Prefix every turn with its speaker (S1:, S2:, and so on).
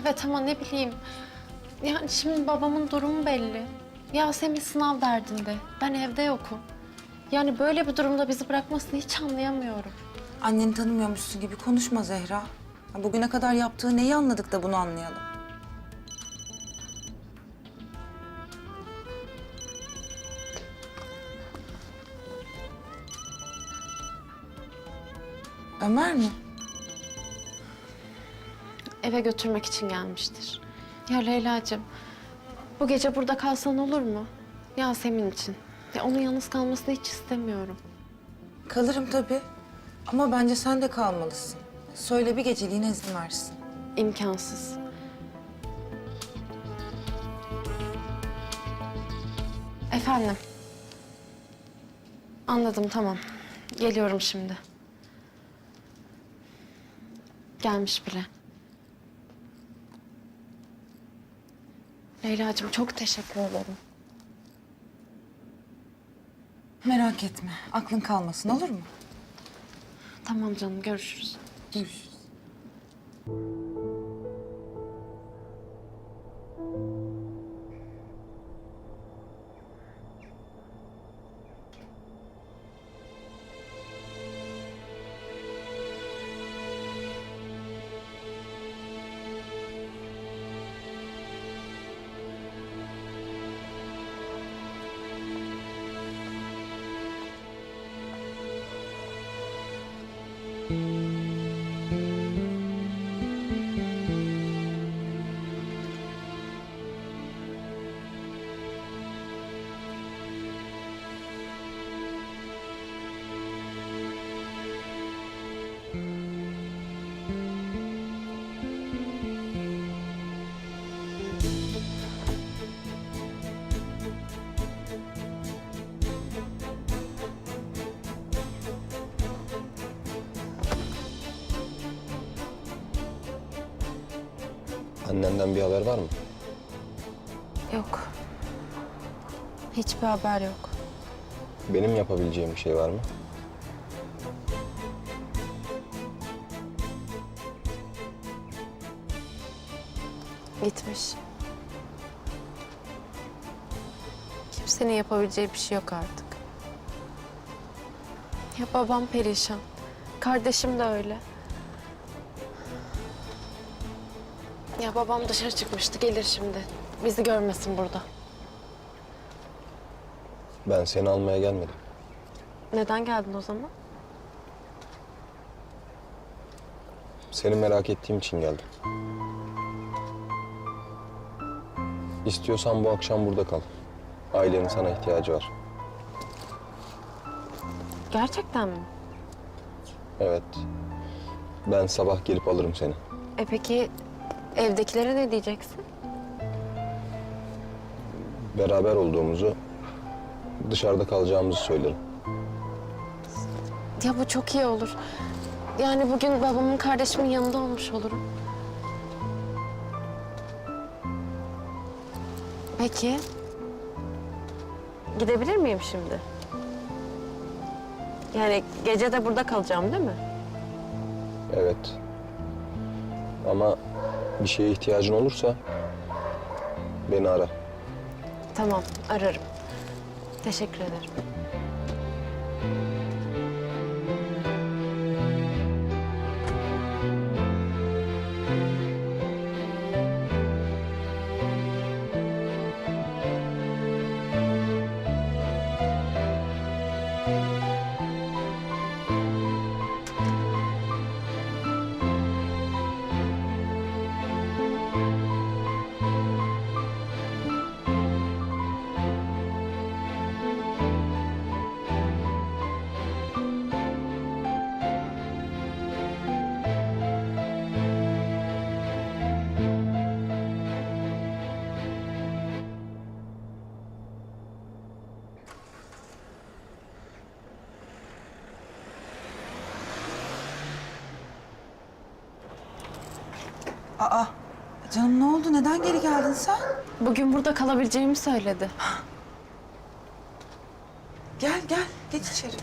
S1: Evet ama ne bileyim. Yani şimdi babamın durumu belli. Yasemin sınav derdinde. Ben evde yokum. Yani böyle bir durumda bizi bırakmasını hiç anlayamıyorum.
S2: Anneni tanımıyormuşsun gibi konuşma Zehra. Ya Bugüne kadar yaptığı neyi anladık da bunu anlayalım? Ömer mi?
S1: Eve götürmek için gelmiştir. Ya Leyla'cığım, bu gece burada kalsan olur mu? Yasemin için. Ya onun yalnız kalmasını hiç istemiyorum.
S2: Kalırım tabii. Ama bence sen de kalmalısın. Söyle bir geceliğine izin versin.
S1: İmkansız. Efendim. Anladım tamam. Geliyorum şimdi. Gelmiş bile. Leyla'cığım çok teşekkür ederim.
S2: Merak etme. Aklın kalmasın olur mu?
S1: Tamam canım görüşürüz.
S2: Görüşürüz.
S3: Música Annenden bir haber var mı?
S1: Yok. Hiçbir haber yok.
S3: Benim yapabileceğim bir şey var mı?
S1: Gitmiş. Kimsenin yapabileceği bir şey yok artık. Ya babam perişan. Kardeşim de öyle. Ya babam dışarı çıkmıştı gelir şimdi. Bizi görmesin burada.
S3: Ben seni almaya gelmedim.
S1: Neden geldin o zaman?
S3: Seni merak ettiğim için geldim. İstiyorsan bu akşam burada kal. Ailenin sana ihtiyacı var.
S1: Gerçekten mi?
S3: Evet. Ben sabah gelip alırım seni.
S1: E peki evdekilere ne diyeceksin?
S3: Beraber olduğumuzu, dışarıda kalacağımızı söylerim.
S1: Ya bu çok iyi olur. Yani bugün babamın kardeşimin yanında olmuş olurum. Peki. Gidebilir miyim şimdi? Yani gece de burada kalacağım değil mi?
S3: Evet. Ama bir şeye ihtiyacın olursa beni ara.
S1: Tamam, ararım. Teşekkür ederim.
S2: Aa, canım ne oldu? Neden geri geldin sen?
S1: Bugün burada kalabileceğimi söyledi.
S2: Gel gel, geç içeri.